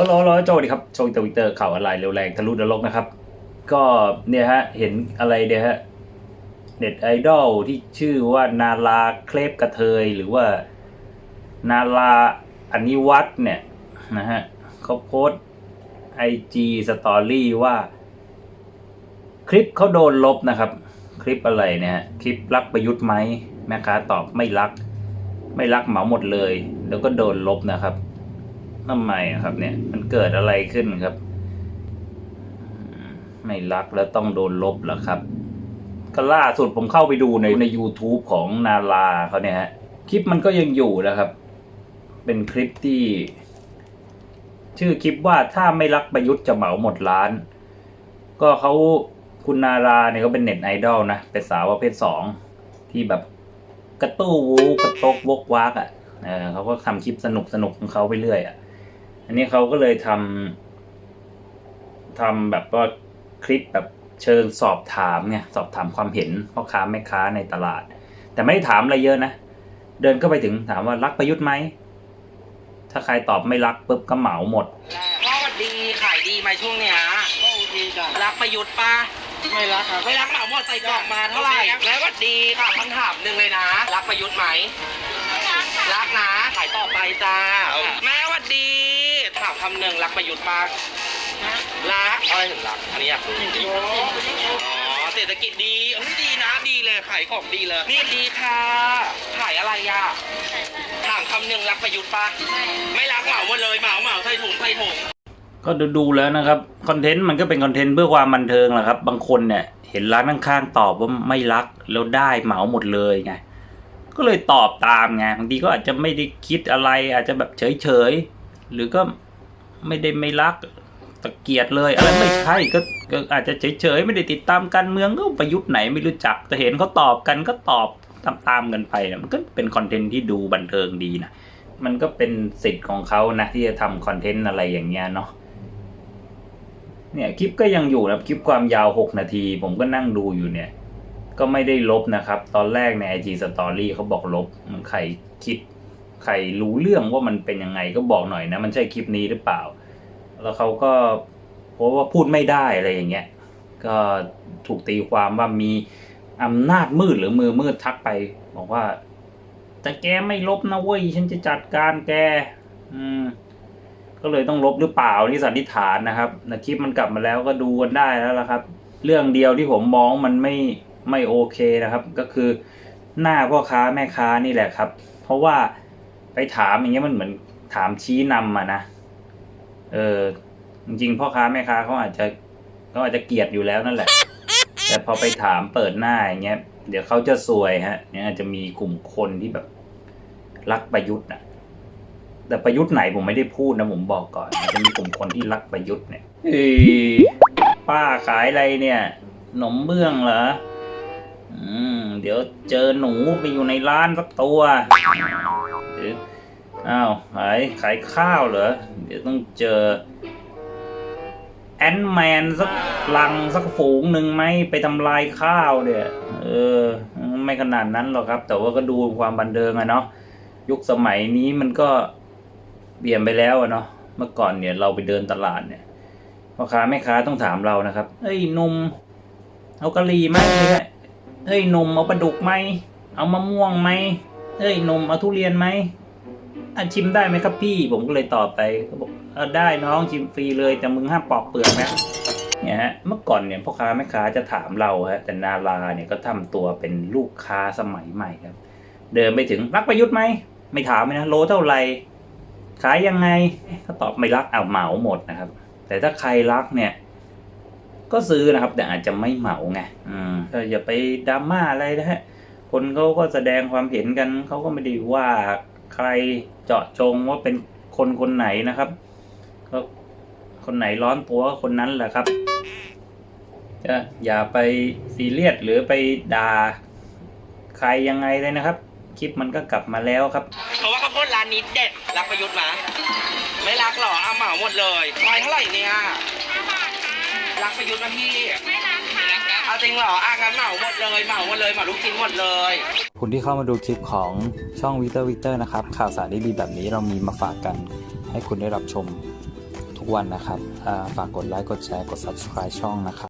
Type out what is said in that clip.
แล้วแล้วแล้วโจดีครับโชว์ทวิตเตอร์ข่าวอะไรเร็วแรงทะลุนรกนะครับ ก็เนี่ยฮะเห็นอะไรเนี่ยฮะเน็ตไอดอลที่ชื่อว่านาลาเคลปกระเทย หรือว่านาลาอนิวัตเนี่ยนะฮะเขาโพสไอจีสตอรี่ว่า คลิปเขาโดนลบนะครับ คลิปอะไรเนี่ยคลิปรักประยุทธ์ไหมแม่ค้าตอบไม่รัก ไม่รักเหมาหมดเลย แล้วก็โดนลบนะครับ ทำไมอะครับเนี่ย มันเกิดอะไรขึ้นครับ ไม่รักแล้วต้องโดนลบเหรอครับ ก็ล่าสุดผมเข้าไปดูในใน YouTube ของนาลาเขาเนี่ยฮะ คลิปมันก็ยังอยู่นะครับ เป็นคลิปที่ ชื่อคลิปว่าถ้าไม่รักประยุทธ์จะเหมาหมดร้าน ก็เขาคุณนาราเนี่ยเขาเป็นเน็ตไอดอลนะ เป็นสาวประเภทสองที่แบบกระตู้วูกระตกวกวากอะ่ะ เออเขาก็ทำคลิปสนุกสนุกของเขาไปเรื่อยอะ่ะ อันนี้เขาก็เลยทำทำแบบว่าคลิปแบบเชิงสอบถามเนี่ยสอบถามความเห็นพ่อค้าแม่ค้าในตลาด แต่ไม่ได้ถามอะไรเยอะนะ เดินเข้าไปถึงถามว่ารักประยุทธ์ไหม ถ้าใครตอบไม่รักปุ๊บก็เหมาหมดพ่อสวัสดีขายดีไหมช่วงเนี้ยก็โอเคจ้ะรักประยุทธ์ปะไม่รักครับไม่รักเหมาหมดใส่กล่องมาเท่าไหร่แล้วสวัสดีค่ะคำถามหนึ่งเลยนะ รักประยุทธ์ไหมรักนะขายต่อไปจ้าแม่สวัสดีถาม คำหนึ่งรักประยุทธ์ปะรักอะไรถึงรัก อันนี้อยากรู้จริงๆอ๋อเศรษฐกิจดีเฮ้ยดีนะดีเลยขายของดีเลย นี่ดีค่ะขายอะไรอะถามคำหนึ่งรักประยุทธ์ปะไม่รักเหมาหมดเลยเหมาเหมาใส่ถุงใส่ถุงก็ดูดูแล้วนะครับคอนเทนต์มันก็เป็นคอนเทนต์เพื่อความบันเทิงแหละครับ บางคนเนี่ยเห็นร้านข้างๆตอบว่าไม่รักแล้วได้เหมาหมดเลยไงก็เลยตอบตามไงบางทีก็อาจจะไม่ได้คิดอะไรอาจจะแบบเฉยๆหรือก็ ไม่ได้ไม่รักตะเกียดเลยอะไรไม่ใช่ก็ก็อาจจะเฉยๆไม่ได้ติดตามการเมืองก็ประยุทธ์ไหนไม่รู้จักแต่เห็นเขาตอบกันก็ตอบตามๆกันไปนะมันก็เป็นคอนเทนต์ที่ดูบันเทิงดีนะมันก็เป็นสิทธิ์ของเขานะที่จะทำคอนเทนต์อะไรอย่างเงี้ยเนาะเนี่ยคลิปก็ยังอยู่นะคลิปความยาว 6 นาที ผมก็นั่งดูอยู่เนี่ย ก็ไม่ได้ลบนะครับ ตอนแรกใน IG Story เขาบอกลบมันใครคิด ใครรู้เรื่องว่ามันเป็นยังไงก็บอกหน่อยนะ มันใช่คลิปนี้หรือเปล่า แล้วเขาก็เพราะว่าพูดไม่ได้อะไรอย่างเงี้ยก็ถูกตีความว่ามีอำนาจมืดหรือมือมืดทักไป บอกว่าแต่แกไม่ลบนะเว้ยฉันจะจัดการแก อืม ก็เลยต้องลบหรือเปล่านี่สันนิษฐานนะครับนะคลิปมันกลับมาแล้วก็ดูกันได้แล้วละครับ เรื่องเดียวที่ผมมองมันไม่ไม่โอเคนะครับ ก็คือหน้าพ่อค้าแม่ค้านี่แหละครับ เพราะว่า ไปถามอย่างเงี้ยมันเหมือนถามชี้นำอะนะ เออ จริงๆพ่อค้าแม่ค้าเขาอาจจะเขาอาจจะเกลียดอยู่แล้วนั่นแหละ แต่พอไปถามเปิดหน้าอย่างเงี้ย เดี๋ยวเขาจะซวยฮะ เนี่ยอาจจะมีกลุ่มคนที่แบบรักประยุทธ์นะแต่ประยุทธ์ไหนผมไม่ได้พูดนะผมบอกก่อนมันจะมีกลุ่มคนที่รักประยุทธ์เนี่ยเอ้ยป้าขายอะไรเนี่ยขนมเบื้องเหรอ อืม เดี๋ยวเจอหนูไปอยู่ในร้านสักตัว รืออ้าวขายขายข้าวเหรอ เดี๋ยวต้องเจอ แอนแมนสักลังสักฝูงหนึ่งไหมไปทำลายข้าวเนี่ยเออ ไม่ขนาดนั้นหรอกครับ แต่ว่าก็ดูความบันเทิงอะเนาะยุคสมัยนี้มันก็เปลี่ยนไปแล้วอะเนาะเมื่อก่อนเนี่ยเราไปเดินตลาดเนี่ยพ่อค้าแม่ค้าต้องถามเรานะครับ เอ้ยนม เอากะหรี่ไหมเอ้ยนมเอาปลาดุกไหมเอามะม่วงไหม เอ้ยนมเอาทุเรียนไหมอะชิมได้ไหมครับพี่ ผมก็เลยตอบไปเขาบอกเออได้น้องชิมฟรีเลยแต่มึงห้ามปอกเปลือกนะเนี่ยฮะเมื่อก่อนเนี่ยพ่อค้าแม่ค้าจะถามเราฮะแต่นาราเนี่ยก็ทำตัวเป็นลูกค้าสมัยใหม่ครับ เดินไปถึงรักประยุทธ์ไหมไม่ถามเลยนะโลเท่าไหร่ขายยังไงถ้าตอบไม่รักเอาเหมาหมดนะครับ แต่ถ้าใครรักเนี่ยก็ซื้อนะครับ แต่อาจจะไม่เหมาไงอืมก็อย่าไปดราม่าอะไรนะฮะ คนเขาก็แสดงความเห็นกันเขาก็ไม่ได้ว่าใครเจาะจงว่าเป็นคนคนไหนนะครับก็คนไหนร้อนตัวก็คนนั้นแหละครับจะอย่าไปซีเรียสหรือไปด่าใครยังไงเลยนะครับ คลิปมันก็กลับมาแล้วครับ เพราะว่าข้าวโพดร้านนี้เด็ดรักประยุทธ์มาไม่รักหรอเอาเหมาหมดเลยไม้เท่าไหร่เนี่ยรักประยุทธ์นะพี่ไม่รักค่ะ เอาจริงเหรออะงั้นเหมาหมดเลยเหมาหมดเลยเหมาลูกชิ้นหมดเลยคุณที่เข้ามาดูคลิปของช่องวิเตอร์วิเตอร์นะครับ ข่าวสารดีๆแบบนี้เรามีมาฝากกัน ให้คุณได้รับชมทุกวันนะครับ ฝากกดไลค์กดแชร์กด subscribe ช่องนะครับ